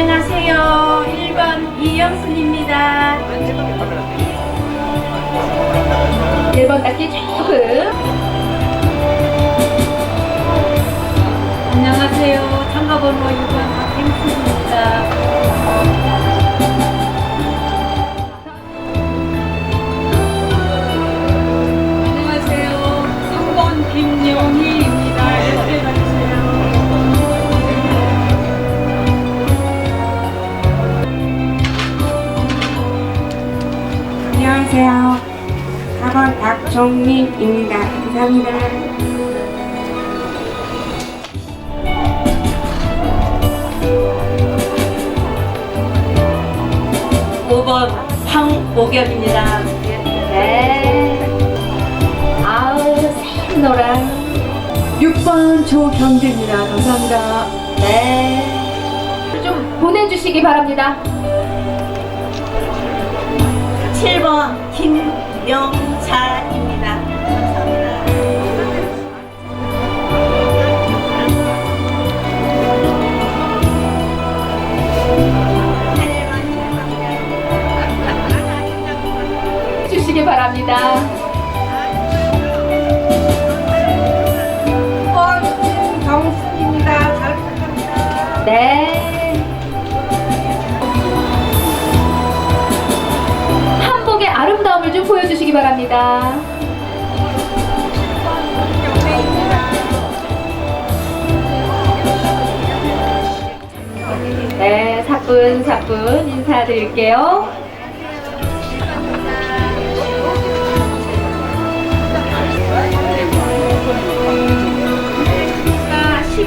안녕하세요. 1번 이영순입니다. 1번 닦기 조금. 안녕하세요. 참가번호 2번 박김순입니다. 안녕하세요. 3번 김용희 4번 박종민입니다. 감사합니다. 오번 황옥엽입니다. 네. 아우, 샛노란. 6번 조경재입니다. 감사합니다. 네. 좀 보내주시기 바랍니다. 7번 김영자 바랍니다. 6번 김경순입니다. 잘 부탁합니다. 네. 한복의 아름다움을 좀 보여주시기 바랍니다. 네, 사뿐사뿐 인사드릴게요.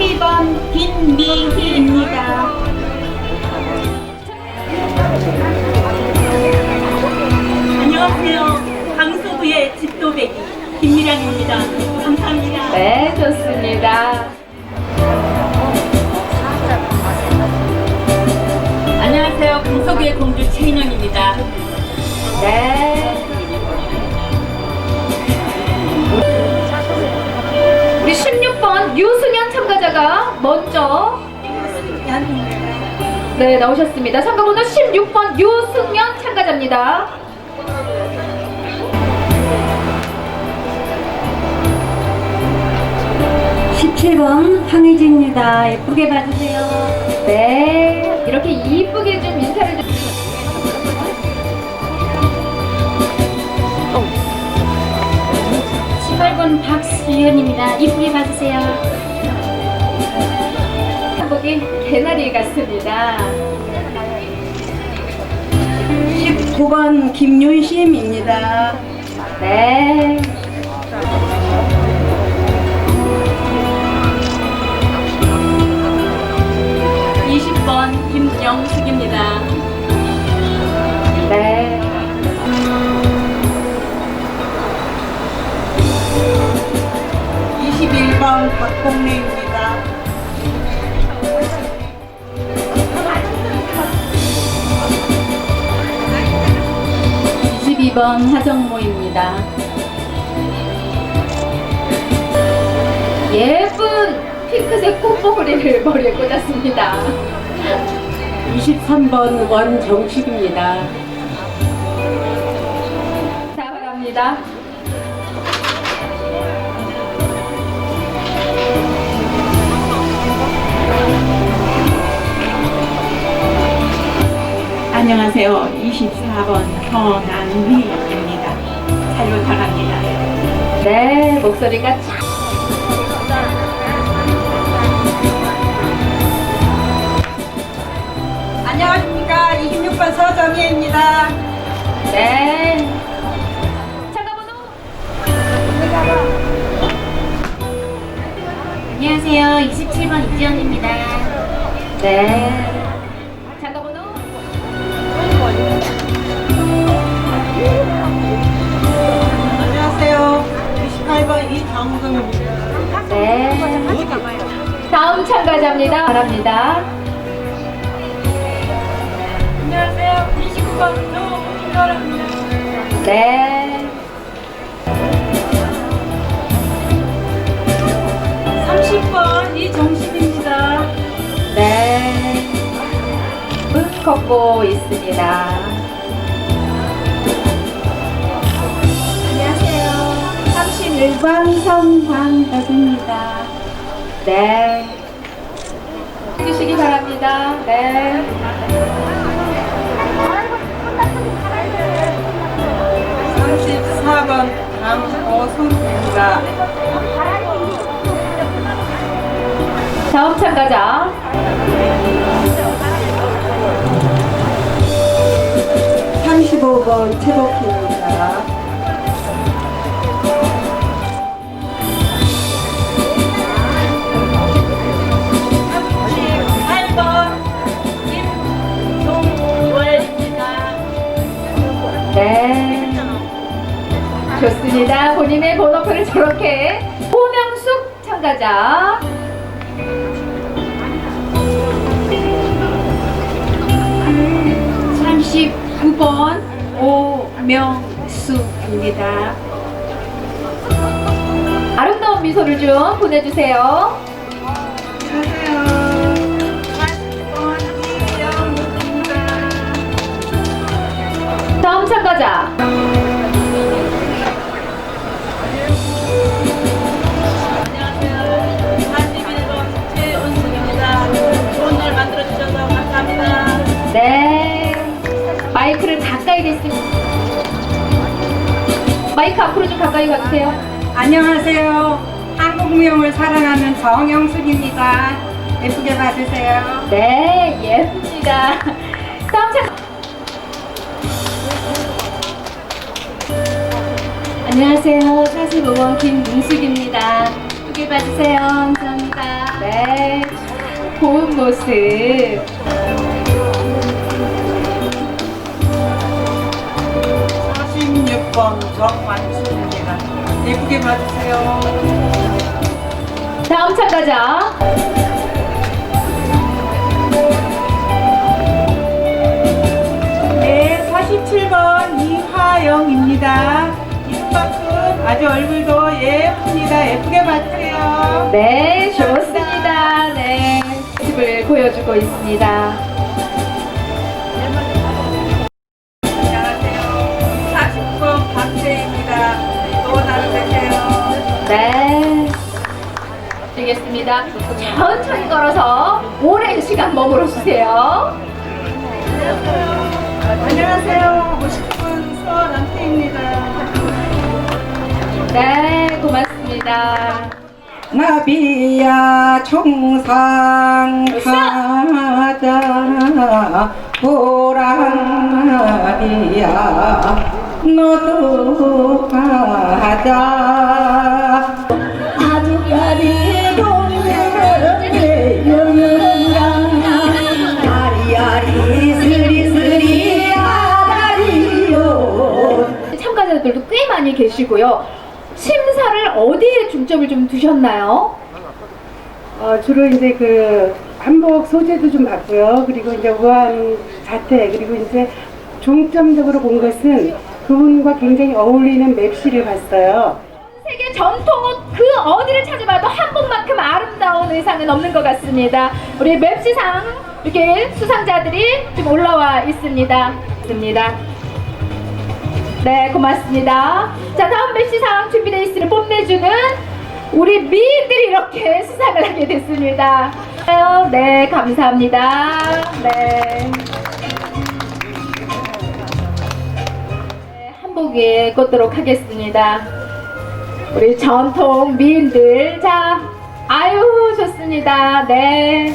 12번 김미희입니다. 안녕하세요. 강서구의 집도배기 김미량입니다. 감사합니다. 네, 좋습니다. 안녕하세요. 강서구의 공주 최인영입니다. 네. 16번 유승현 참가자가 먼저 네 나오셨습니다. 참가번호 16번 유승현 참가자입니다. 십칠 번 황혜진입니다. 예쁘게 봐주세요. 네 이렇게 이쁘게 좀. 시 18번 박수현입니다. 이쁘게 봐주세요. 한복이 개나리 같습니다. 19번 김윤심입니다. 네. 김영숙입니다. 번 박봉래입니다. 22번 하정모입니다. 예쁜 핑크색 꽃봉오리를 머리에 꽂았습니다. 23번 원정식입니다. 사랑합니다. 안녕하세요. 24번 서난휘입니다. 아유, 잘합니다. 네, 목소리가 참. 안녕하십니까. 26번 서정희입니다. 네. 안녕하세요. 27번 이지연입니다. 네. 네. 다음 참가자입니다. 바랍니다. 안녕하세요. 29번 노김노라입니다. 네. 30번 이정식입니다. 네. 문 걷고 있습니다. 31번 성광덕입니다. 네. 해주시기 바랍니다. 네. 34번 강호순입니다. 다음 참가자. 삼십오 번 최복희 좋습니다. 본인의 번호표를 저렇게. 호명숙 참가자. 삼십구 번 오명수입니다. 아름다운 미소를 좀 보내주세요. 다음 참가자. 마이크 앞으로 좀 가까이 가주세요. 안녕하세요. 한국 무용을 사랑하는 정영순입니다. 예쁘게 봐주세요. 네, 예쁩니다. 다음 참. 안녕하세요. 45번 김문숙입니다. 예쁘게 봐주세요. 감사합니다. 네. 고운 모습. 46번 정만수입니다. 예쁘게 봐주세요. 다음 참가자. 네, 47번 이화영입니다. 이쁜 아주 얼굴도 예쁩니다. 예쁘게 봐주세요. 네, 좋습니다. 네. 모습을 보여주고 있습니다. 되겠습니다. 천천히 걸어서 오랜 시간 머물러 주세요. 안녕하세요. 50분 수원한태입니다. 네, 고맙습니다. 나비야 총상 가자 보랑나비야 너도 가자 많이 계시고요. 심사를 어디에 중점을 좀 두셨나요? 어, 주로 이제 그 한복 소재도 좀 봤고요. 그리고 이제 우아한 자태, 그리고 이제 중점적으로 본 것은 그분과 굉장히 어울리는 맵시를 봤어요. 세계 전통 옷 그 어디를 찾아봐도 한복만큼 아름다운 의상은 없는 것 같습니다. 우리 맵시상 이렇게 수상자들이 좀 올라와 있습니다. 있습니다. 네, 고맙습니다. 자, 다음 맵시상 준비되어 있으니 뽐내주는 우리 미인들이 이렇게 수상을 하게 됐습니다. 네, 감사합니다. 네. 네, 한복 한복에 꽂도록 하겠습니다. 우리 전통 미인들 자 아유 좋습니다. 네.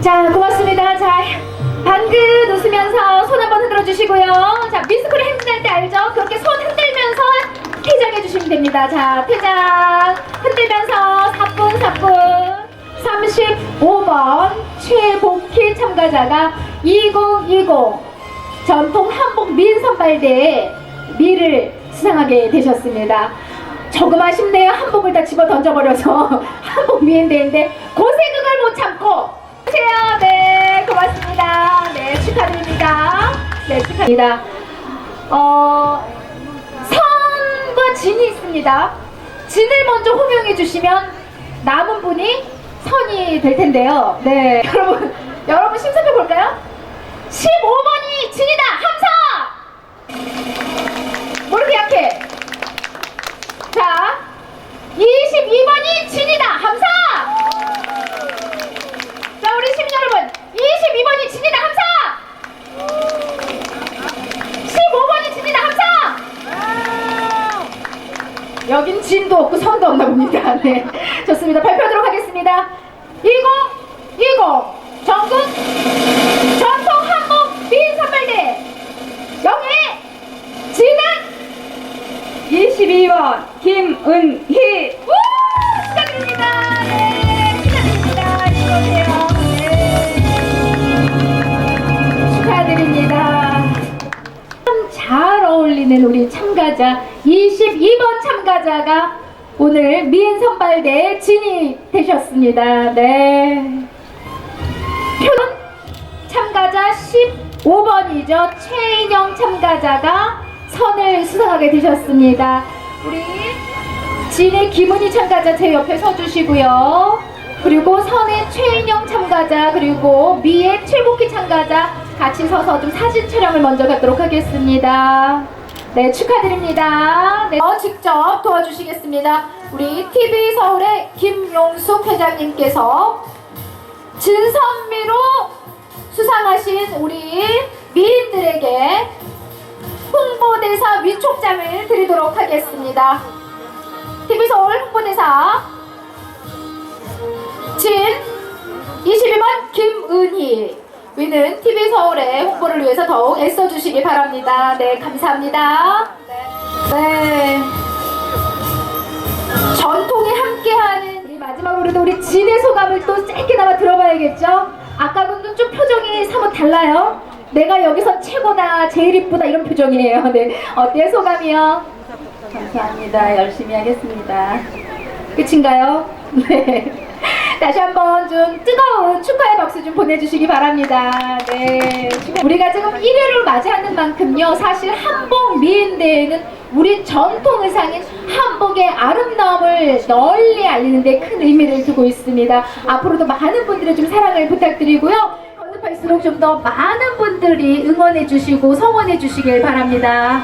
자 고맙습니다. 자 방긋 웃으면서 손 한번 흔들어 주시고요. 자 미스코리 행진할 때 알죠? 그렇게 손 흔들면서 퇴장해 주시면 됩니다. 자 퇴장 흔들면서 사뿐 사뿐 35번 최복희 참가자가 2020 전통 한복 민선발대에 미를 수상하게 되셨습니다. 조금 아쉽네요. 한복을 다 집어 던져버려서 한복 미인대인데 고생을 못 참고 주세요. 네, 고맙습니다. 네, 축하드립니다. 네, 축하드립니다. 어, 선과 진이 있습니다. 진을 먼저 호명해 주시면 남은 분이 선이 될 텐데요. 네, 여러분, 여러분 심사해 볼까요? 15번이 진이다. 함사! 뭐 이렇게 약해? 자, 22번이 진이다. 함사! 자, 우리 시민 여러분, 22번이 진이다. 함사! 15번이 진이다. 함사! 여긴 진도 없고 선도 없나 봅니다. 네. 좋습니다. 발표하도록 하겠습니다. 2020 전국 전통 한복 미인 선발대 영예 진은 22번 김은희 우! 축하드립니다. 네, 축하드립니다. 이거세요. 축하드립니다. 참 잘 어울리는 우리 참가자 22번 참가자가 오늘 미인 선발대에 진입되셨습니다. 네. 표는 참가자 15번이죠. 최인영 참가자가 선을 수상하게 되셨습니다. 우리 진의 김은희 참가자 제 옆에 서주시고요. 그리고 선의 최인영 참가자 그리고 미의 최복희 참가자 같이 서서 좀 사진 촬영을 먼저 갖도록 하겠습니다. 네 축하드립니다. 네, 어, 직접 도와주시겠습니다. 우리 TV 서울의 김용숙 회장님께서 진선미로 수상하신 우리 미인들에게 홍보대사 위촉장을 드리도록 하겠습니다. TV서울 홍보대사 진 22번 김은희 위는 TV서울의 홍보를 위해서 더욱 애써주시기 바랍니다. 네, 감사합니다. 네. 전통이 함께하는 우리 마지막으로도 우리 진의 소감을 또 짧게나마 들어봐야겠죠? 아까는 좀 표정이 사뭇 달라요. 내가 여기서 최고다, 제일 이쁘다 이런 표정이에요. 네, 어때요 소감이요? 감사합니다. 열심히 하겠습니다. 끝인가요? 네. 다시 한번 좀 뜨거운 축하의 박수 좀 보내주시기 바랍니다. 네. 우리가 지금 1회를 맞이하는 만큼요, 사실 한복 미인대회는 우리 전통 의상인 한복의 아름다움을 널리 알리는데 큰 의미를 두고 있습니다. 앞으로도 많은 분들의 좀 사랑을 부탁드리고요. 거듭할수록 좀 더 많은 분들이 응원해 주시고 성원해 주시길 바랍니다.